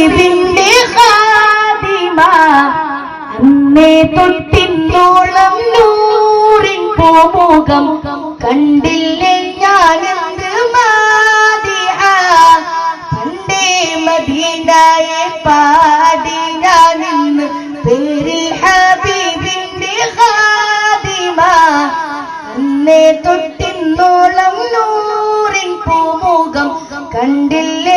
ഹബീബിന്റെ ഖാദിമ അന്നേ തൊട്ടിന്നോളം നൂറിൻ പൂമുഖം കണ്ടില്ലേ ഞാനെന്ത് മാതിഹ പണ്ടേ മദീനായെ ഞാൻ ഞാനിന്ന് പേരിൽ ഹബീബിന്റെ ഖാദിമ അന്നേ തൊട്ടിന്നോളം നൂറിൻ പൂമുഖം കണ്ടില്ലേ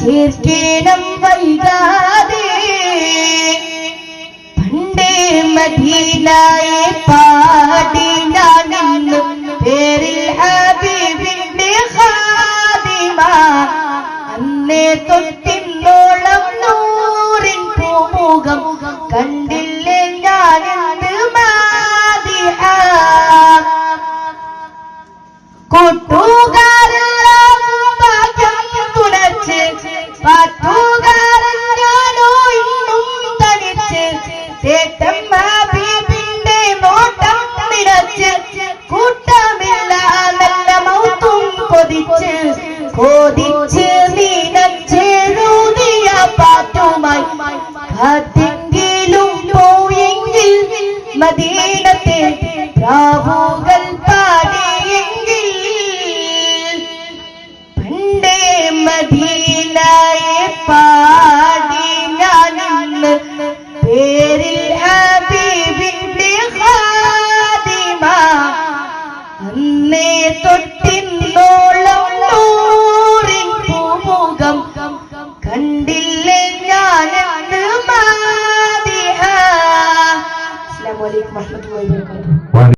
ചേർക്കേണം വൈകാതെ. പണ്ടേ മദീനായെ പാടി ഞാനിന്ന് പേരിൽ ഹബീബിന്റെ ഖാദിമ. അന്നേ തൊട്ടിന്നോളം നൂറിൻ പൂമുഖം കണ്ടില്ലേ ഞാനെന്ത് മാതിഹ കൂട്ടുകാരെല്ലാം ചേട്ടൻ ഹബീബിന്റെ നോട്ടം നിറച്ച് കൂട്ടമില്ല നല്ല മൗത്തും കൊതിച്ച് കൊതിച്ച് നീനച്ചെഴുതിയ പാട്ടുമായി കാത്തെങ്കിലും പോയെങ്കിൽ മദീനത്തെ പ്രാവുകൾ അന്നേ തൊട്ടിന്നോളം നൂറിൻ പൂമുഖം കണ്ടില്ലേ ഞാനെന്ന് മാതിഹ. അസ്സലാമു അലൈക്കും വറഹ്മത്തുള്ളാഹി വബറകാതുഹു.